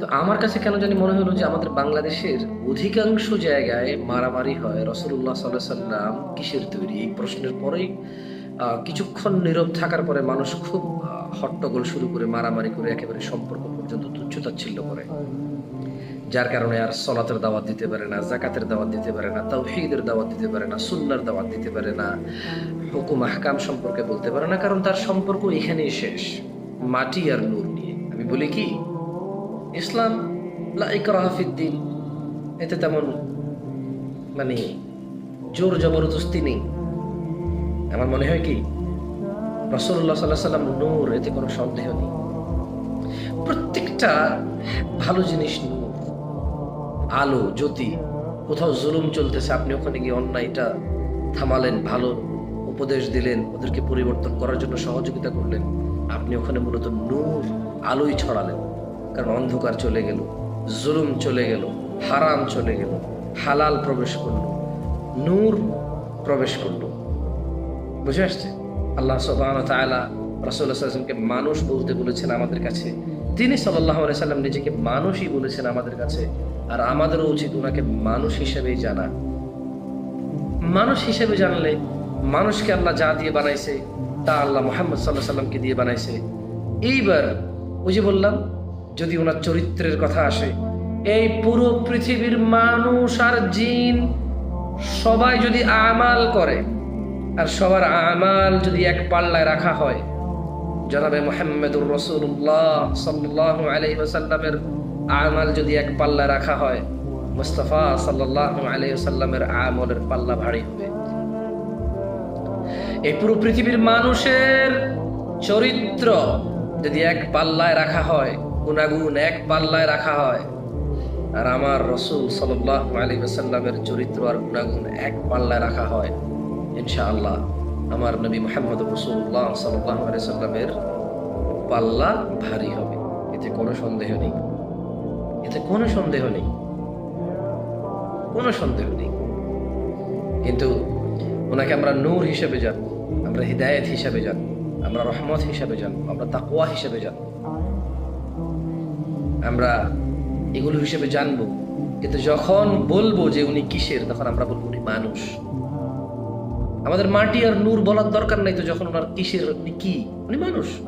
তো আমার কাছে কেন জানি মনে হলো যে আমাদের বাংলাদেশের অধিকাংশ জায়গায় মারামারি হয়। রসুল্লাহ সাল্লাহ সাল্লাম কিসের তৈরি? এই প্রশ্নের পরেই কিছুক্ষণ নীরব থাকার পরে মানুষ খুব হট্টগোল শুরু করে মারামারি করে একেবারে সম্পর্ক পর্যন্ত তুচ্ছতাচ্ছিল্য করে। যার কারণে আর সলাতের দাওয়াত দিতে পারে না জাকাতের দাওয়াত দিতে পারে না, তাওহীদের দাওয়াত দিতে পারে না, সুন্নার দাওয়াত দিতে পারে না, হুকুম, আহকাম সম্পর্কে বলতে পারে না, কারণ তার সম্পর্ক এখানেই শেষ, মাটি আর নূর নিয়ে। আমি বলি কি ইসলাম ইকরাহা এতে তেমন মানে জোর জবরদস্তি নেই। আমার মনে হয় কি রসুল্লাহ সাল্লাহ সাল্লাম নূর, এতে কোনো সন্দেহ নেই। প্রত্যেকটা ভালো জিনিস নূর। আলো, জ্যোতি, কোথাও জুলুম চলতেছে, আপনি ওখানে গিয়ে অন্যায়টা থামালেন, ভালো উপদেশ দিলেন, ওদেরকে পরিবর্তন করার জন্য সহযোগিতা করলেন, আপনি ওখানে মূলত নূর, আলোই ছড়ালেন। কারণ অন্ধকার চলে গেল, জুলুম চলে গেল, হারাম চলে গেল, হালাল প্রবেশ করল, নূর প্রবেশ করল। বুঝে আসছে? আল্লাহ রাসূলুল্লাহ সাল্লাল্লাহু মানুষ বলতে বলেছেন আমাদের কাছে। তিনি আলাইহি সাল্লাম নিজেকে মানুষই বলেছেন আমাদের কাছে। আর আমাদেরও উচিত ওনাকে মানুষ হিসেবেই জানা। মানুষ হিসেবে জানলে মানুষকে আল্লাহ যা দিয়ে বানাইছে, তা আল্লাহ মোহাম্মদ সাল্লাহ সাল্লামকে দিয়ে বানাইছে। এইবার ওই যে বললাম যদি ওনার চরিত্রের কথা আসে, এই পুরো পৃথিবীর মানুষ আর জিন সবাই যদি আমাল করে, আর সবার আমাল যদি এক পাল্লায় রাখা হয়, জনাবে মোহাম্মদুর রসুল্লাহ সাল্লাহ আলহি ওসাল্লামের আমাল যদি এক পাল্লা রাখা হয়, মুস্তফা সাল্লাহ আলহি সাল্লামের আমলের পাল্লা ভারী হবে। এই পুরো পৃথিবীর মানুষের চরিত্র যদি এক পাল্লায় রাখা হয় গুণাগুণ এক পাল্লায় রাখা হয়। আর আমার রসুল সাল্লাহ আলী সাল্লামের চরিত্র আর গুণাগুণ এক পাল্লায় রাখা হয়। ইনশাআল্লাহ আমার নবী মোহাম্মদ রসুল্লাহ সাল্লাহ আলি সাল্লামের পাল্লা ভারী হবে। এতে কোনো সন্দেহ নেই। এতে কোনো সন্দেহ নেই। কোনো সন্দেহ নেই। কিন্তু ওনাকে আমরা নূর হিসেবে জানব, আমরা হৃদায়ত হিসেবে জানব, আমরা রহমত হিসেবে জানব, আমরা তাকওয়া হিসেবে জানব। আমরা এগুলো হিসেবে জানব। কিন্তু যখন বলব যে উনি কিসের, তখন আমরা বলব উনি মানুষ। আমাদের মাটি আর নূর বলার দরকার নাই তো যখন ওনার কিসের, উনি কি? উনি মানুষ।